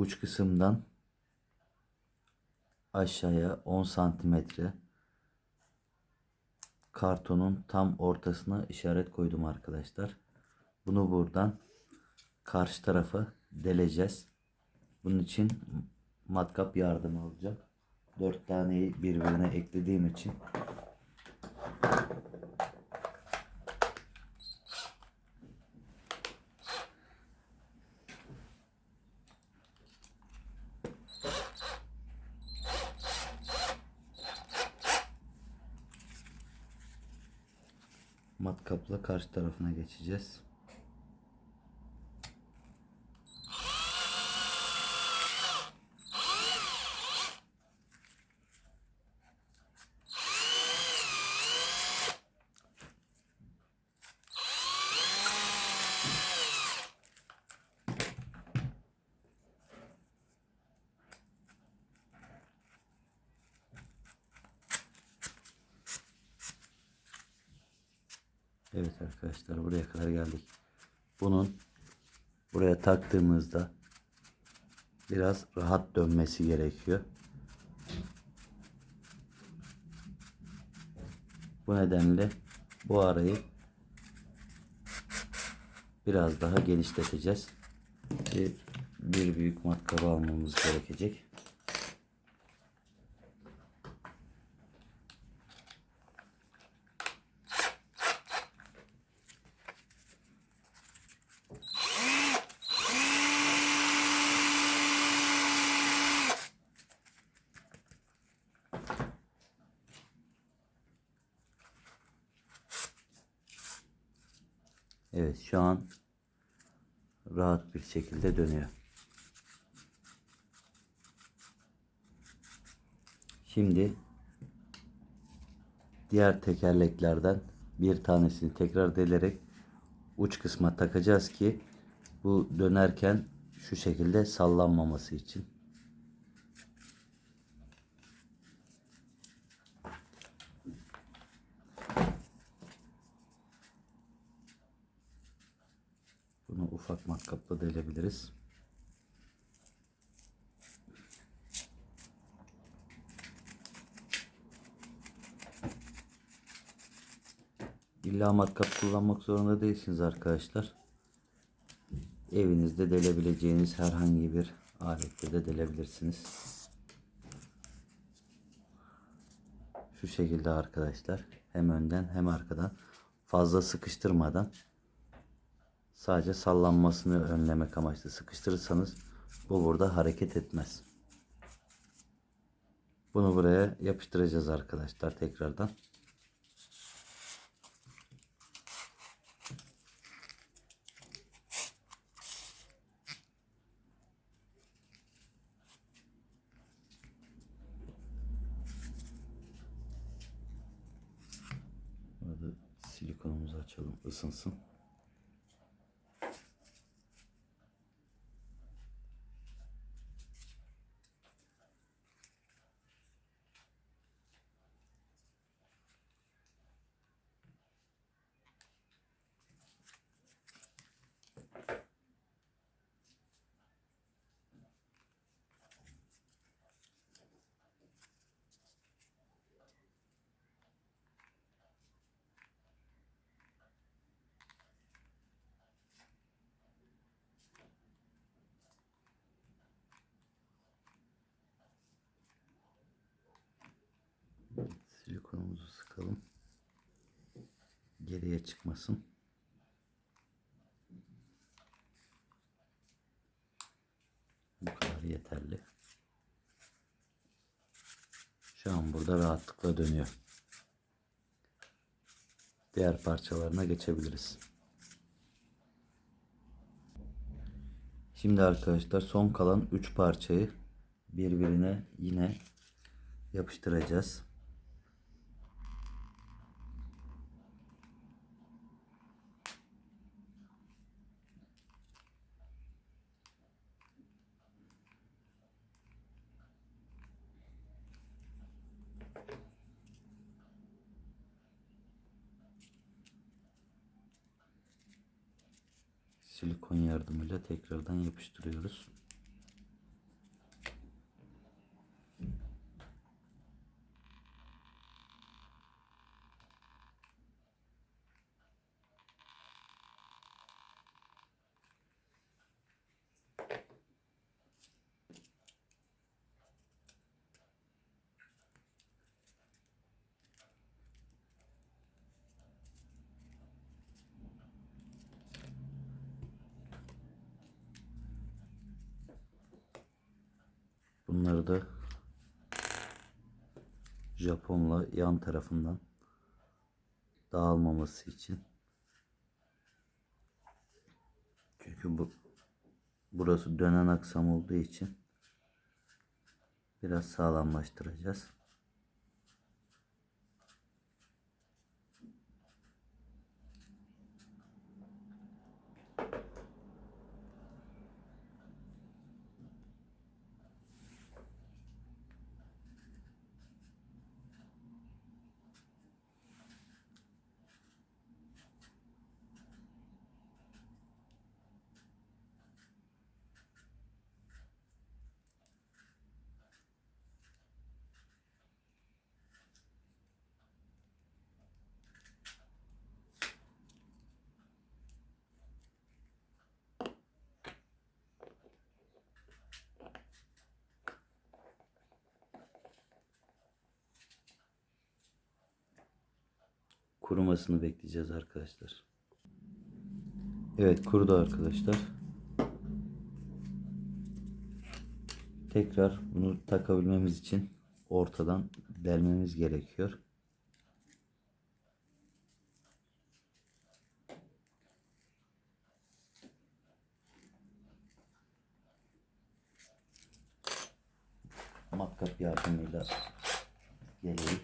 uç kısımdan aşağıya 10 santimetre kartonun tam ortasına işaret koydum arkadaşlar. Bunu buradan karşı tarafa deleceğiz. Bunun için matkap yardım alacağım. 4 taneyi birbirine eklediğim için matkapla karşı tarafına geçeceğiz. Evet arkadaşlar buraya kadar geldik. Bunun buraya taktığımızda biraz rahat dönmesi gerekiyor. Bu nedenle bu arayı biraz daha genişleteceğiz. Bir, bir büyük matkabı almamız gerekecek. Evet şu an rahat bir şekilde dönüyor. Şimdi diğer tekerleklerden bir tanesini tekrar delerek uç kısma takacağız ki bu dönerken şu şekilde sallanmaması için. Bunu ufak matkapla delebiliriz. İlla matkap kullanmak zorunda değilsiniz arkadaşlar. Evinizde delebileceğiniz herhangi bir aletle de delebilirsiniz. Şu şekilde arkadaşlar. Hem önden hem arkadan fazla sıkıştırmadan Sadece sallanmasını önlemek amaçlı sıkıştırırsanız bu burada hareket etmez. Bunu buraya yapıştıracağız arkadaşlar tekrardan. Silikonumuzu sıkalım. Geriye çıkmasın. Bu kadar yeterli. Şu an burada rahatlıkla dönüyor. Diğer parçalarına geçebiliriz. Şimdi arkadaşlar son kalan 3 parçayı birbirine yine yapıştıracağız. Silikon yardımıyla tekrardan yapıştırıyoruz. Da Japonla yan tarafından dağılmaması için. Çünkü bu burası dönen aksam olduğu için biraz sağlamlaştıracağız. Kurumasını bekleyeceğiz arkadaşlar. Evet kurudu arkadaşlar. Tekrar bunu takabilmemiz için ortadan delmemiz gerekiyor. Matkap yardımıyla geleyim.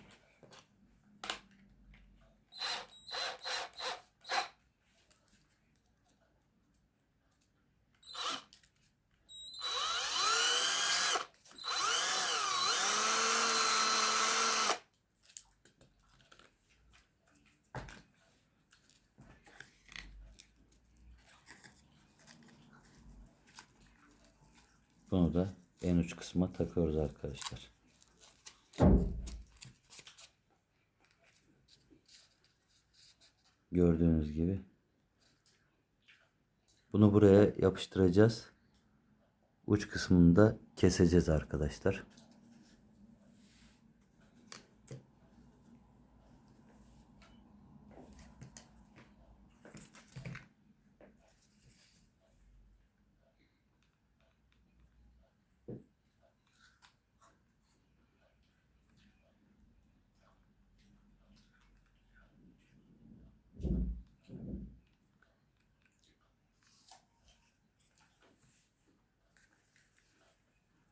Bunu da en uç kısma takıyoruz arkadaşlar. Gördüğünüz gibi. Bunu buraya yapıştıracağız. Uç kısmını da keseceğiz arkadaşlar.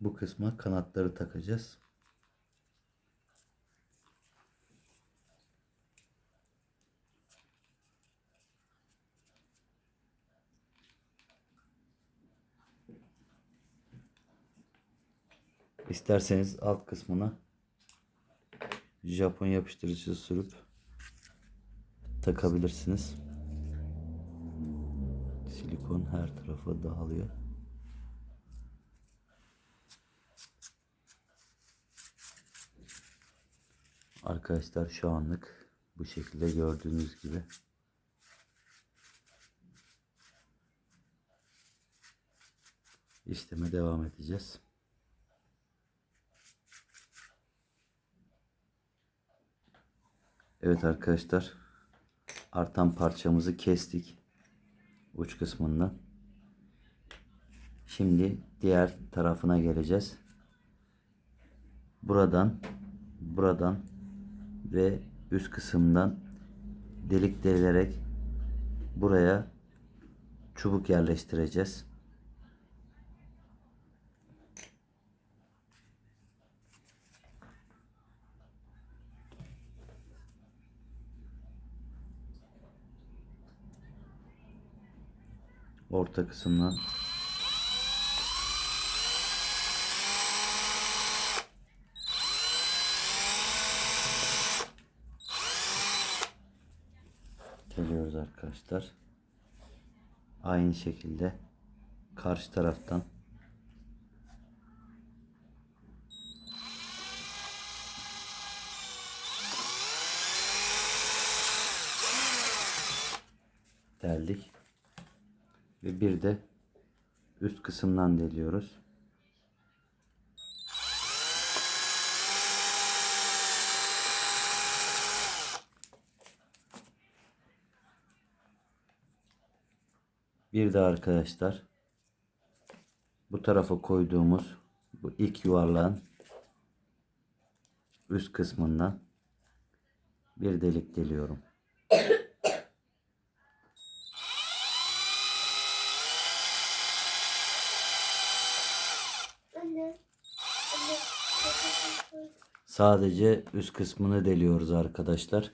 Bu kısma kanatları takacağız. İsterseniz alt kısmına Japon yapıştırıcı sürüp takabilirsiniz. Silikon her tarafa dağılıyor. Arkadaşlar şu anlık bu şekilde gördüğünüz gibi işleme devam edeceğiz. Evet arkadaşlar artan parçamızı kestik uç kısmından. Şimdi diğer tarafına geleceğiz. Buradan buradan ve üst kısımdan delik delilerek buraya çubuk yerleştireceğiz. Orta kısımdan geliyoruz arkadaşlar. Aynı şekilde karşı taraftan deldik. Ve bir de üst kısımdan deliyoruz. Bir de arkadaşlar bu tarafa koyduğumuz bu ilk yuvarlağın üst kısmından bir delik deliyorum. Sadece üst kısmını deliyoruz arkadaşlar.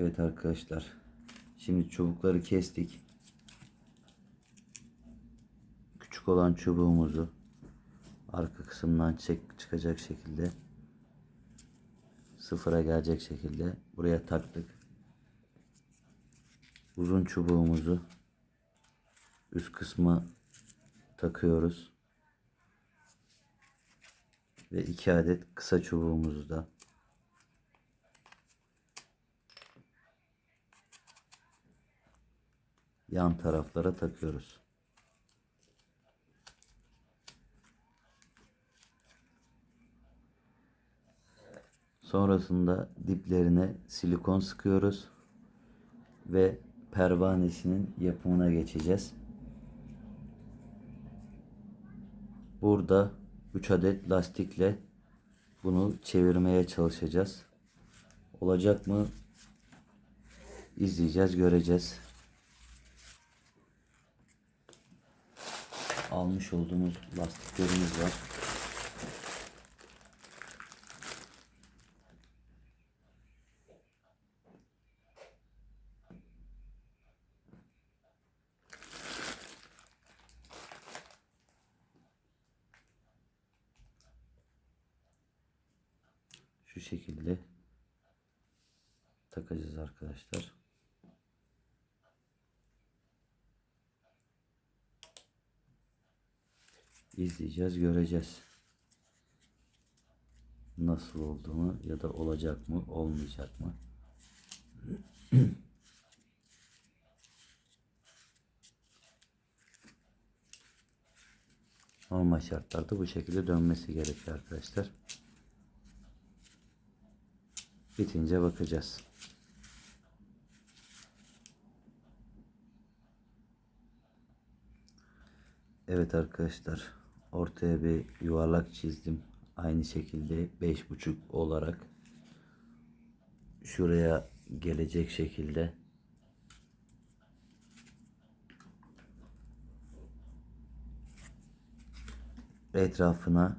Evet arkadaşlar. Şimdi çubukları kestik. Küçük olan çubuğumuzu arka kısımdan çek çıkacak şekilde sıfıra gelecek şekilde buraya taktık. Uzun çubuğumuzu üst kısma takıyoruz. Ve iki adet kısa çubuğumuzu da yan taraflara takıyoruz. Sonrasında diplerine silikon sıkıyoruz ve pervanesinin yapımına geçeceğiz. Burada 3 adet lastikle bunu çevirmeye çalışacağız. Olacak mı? İzleyeceğiz, göreceğiz. Almış olduğumuz lastiklerimiz var. Şu şekilde takacağız arkadaşlar. İzleyeceğiz, göreceğiz. Nasıl olduğunu ya da olacak mı, olmayacak mı? Normal şartlarda bu şekilde dönmesi gerekiyor arkadaşlar. Bitince bakacağız. Evet arkadaşlar ortaya bir yuvarlak çizdim. Aynı şekilde beş buçuk olarak şuraya gelecek şekilde etrafına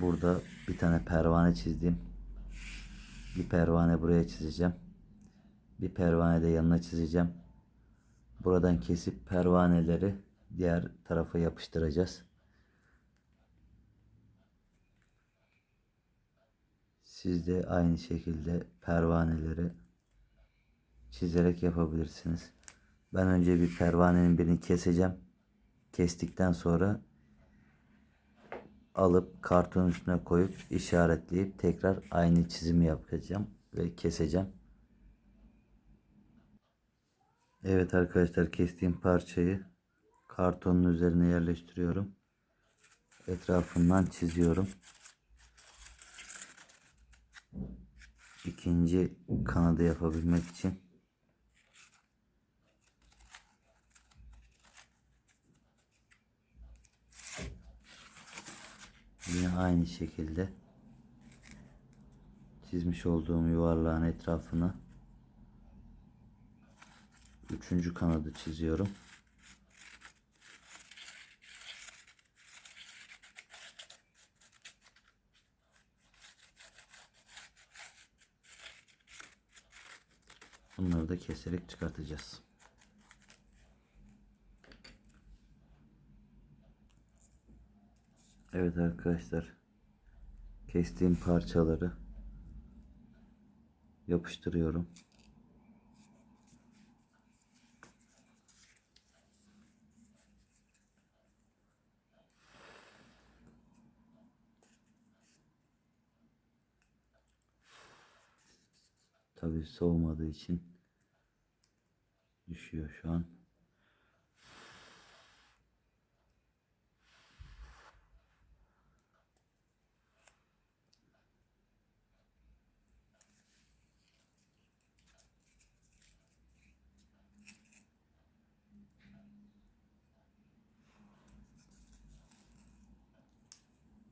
burada bir tane pervane çizdim. Bir pervane buraya çizeceğim. Bir pervane de yanına çizeceğim. Buradan kesip pervaneleri diğer tarafa yapıştıracağız. Siz de aynı şekilde pervaneleri çizerek yapabilirsiniz. Ben önce bir pervanenin birini keseceğim. Kestikten sonra alıp karton üstüne koyup işaretleyip tekrar aynı çizimi yapacağım ve keseceğim. Evet arkadaşlar kestiğim parçayı kartonun üzerine yerleştiriyorum. Etrafından çiziyorum. İkinci kanadı yapabilmek için Yine aynı şekilde çizmiş olduğum yuvarlağın etrafına üçüncü kanadı çiziyorum. Bunları da keserek çıkartacağız. Evet arkadaşlar. Kestiğim parçaları yapıştırıyorum. Tabii soğumadığı için düşüyor şu an.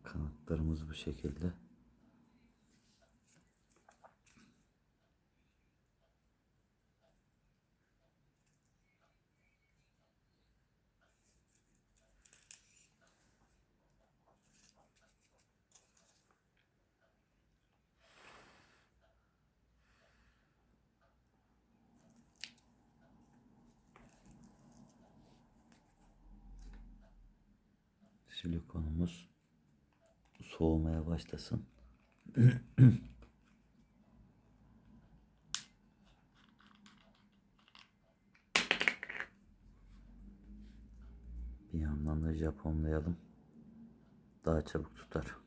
Kanatlarımız bu şekilde. Silikonumuz soğumaya başlasın. Bir yandan da Japonlayalım. Daha çabuk tutar.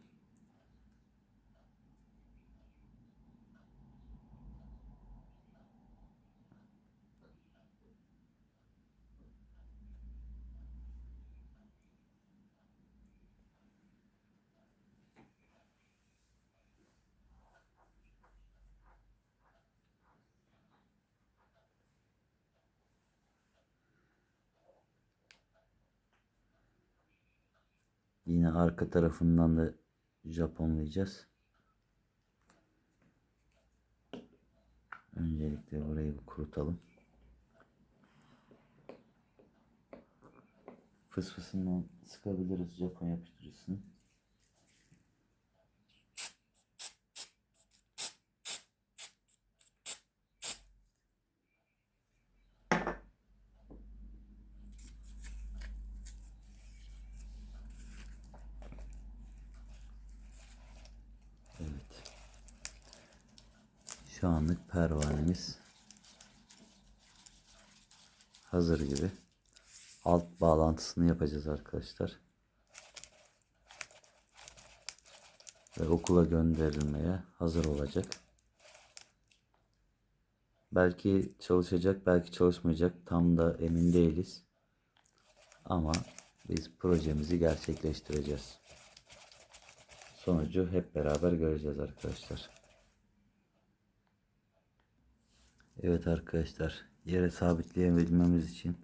Yine arka tarafından da Japonlayacağız. Öncelikle burayı bir kurutalım. Fısfısından sıkabiliriz Japon yapıştırıcısını. Evet. Şu anlık pervanemiz hazır gibi. Alt bağlantısını yapacağız arkadaşlar. Ve okula gönderilmeye hazır olacak. Belki çalışacak, belki çalışmayacak. Tam da emin değiliz. Ama biz projemizi gerçekleştireceğiz. Sonucu hep beraber göreceğiz arkadaşlar. Evet arkadaşlar yere sabitleyebilmemiz için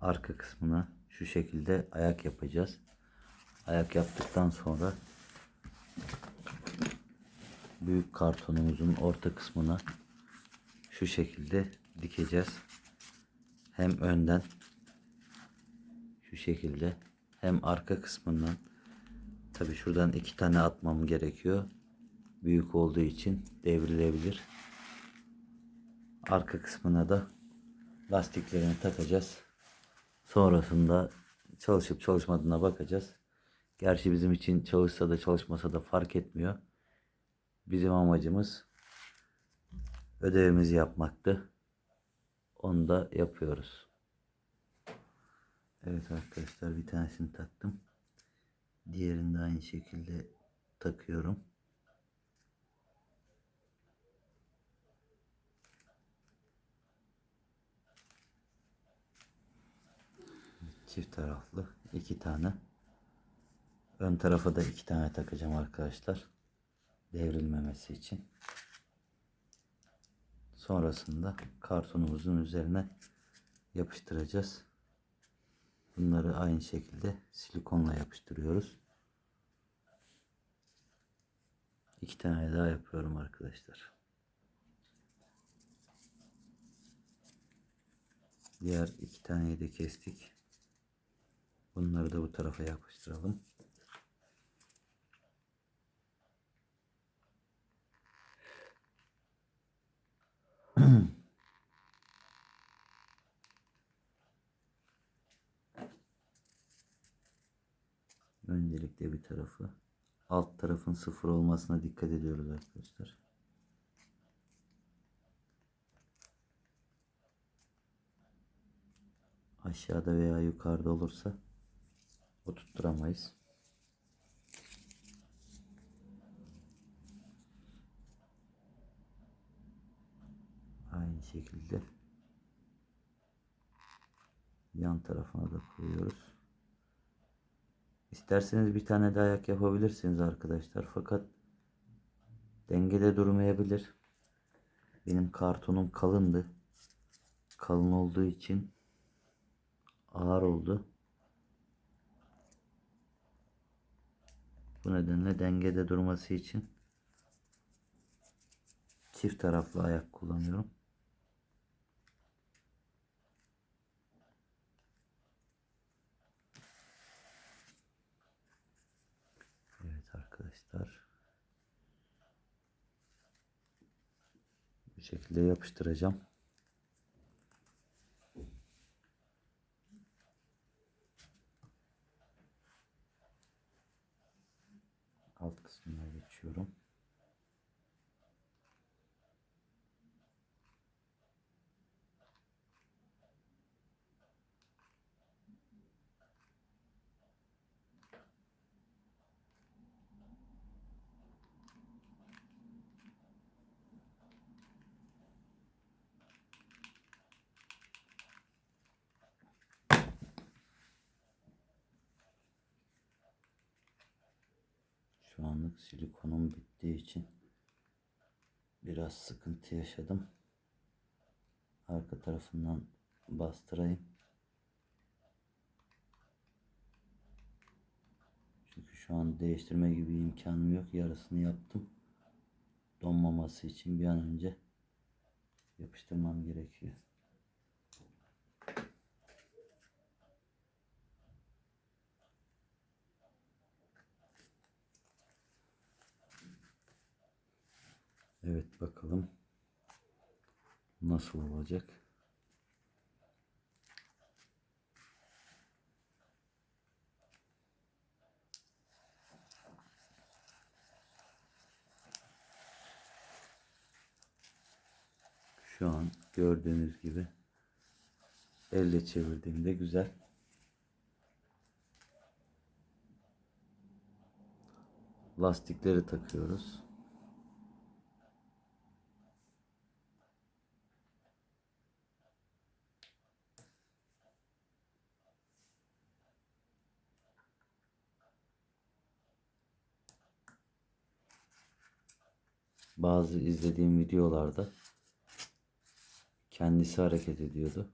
arka kısmına şu şekilde ayak yapacağız. Ayak yaptıktan sonra büyük kartonumuzun orta kısmına şu şekilde dikeceğiz. Hem önden şu şekilde hem arka kısmından Tabi şuradan iki tane atmam gerekiyor. Büyük olduğu için devrilebilir. Arka kısmına da lastiklerini takacağız. Sonrasında çalışıp çalışmadığına bakacağız. Gerçi bizim için çalışsa da çalışmasa da fark etmiyor. Bizim amacımız ödevimizi yapmaktı. Onu da yapıyoruz. Evet arkadaşlar bir tanesini taktım. Diğerini de aynı şekilde takıyorum. Çift taraflı iki tane. Ön tarafa da iki tane takacağım arkadaşlar. Devrilmemesi için. Sonrasında kartonumuzun üzerine yapıştıracağız. Bunları aynı şekilde silikonla yapıştırıyoruz. İki tane daha yapıyorum arkadaşlar. Diğer iki taneyi de kestik. Bunları da bu tarafa yapıştıralım. Öncelikle bir tarafı alt tarafın sıfır olmasına dikkat ediyoruz arkadaşlar. Aşağıda veya yukarıda olursa oturtturamayız. Aynı şekilde yan tarafına da koyuyoruz. İsterseniz bir tane daha ayak yapabilirsiniz arkadaşlar. Fakat dengede durmayabilir. Benim kartonum kalındı. Kalın olduğu için ağır oldu. Bu nedenle dengede durması için çift taraflı ayak kullanıyorum. Evet arkadaşlar. Bu şekilde yapıştıracağım. Alt kısmına geçiyorum. Şu anlık silikonum bittiği için biraz sıkıntı yaşadım. Arka tarafından bastırayım. Çünkü şu an değiştirme gibi imkanım yok. Yarısını yaptım. Donmaması için bir an önce yapıştırmam gerekiyor. Evet bakalım nasıl olacak. Şu an gördüğünüz gibi elle çevirdiğimde güzel. Lastikleri takıyoruz. Bazı izlediğim videolarda kendisi hareket ediyordu.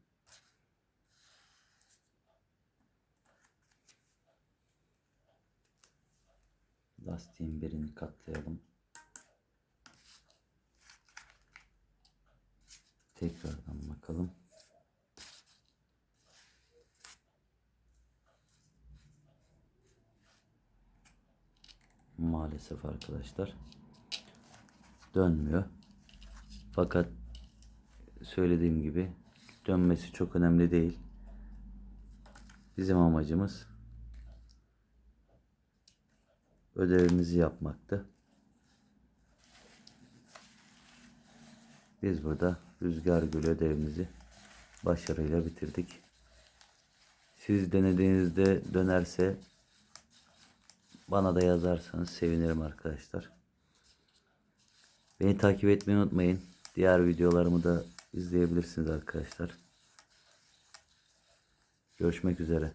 Lastiğin birini katlayalım. Tekrardan bakalım. Maalesef arkadaşlar dönmüyor. Fakat söylediğim gibi dönmesi çok önemli değil. Bizim amacımız ödevimizi yapmaktı. Biz burada Rüzgar Gölü ödevimizi başarıyla bitirdik. Siz denediğinizde dönerse bana da yazarsanız sevinirim arkadaşlar. Beni takip etmeyi unutmayın. Diğer videolarımı da izleyebilirsiniz arkadaşlar. Görüşmek üzere.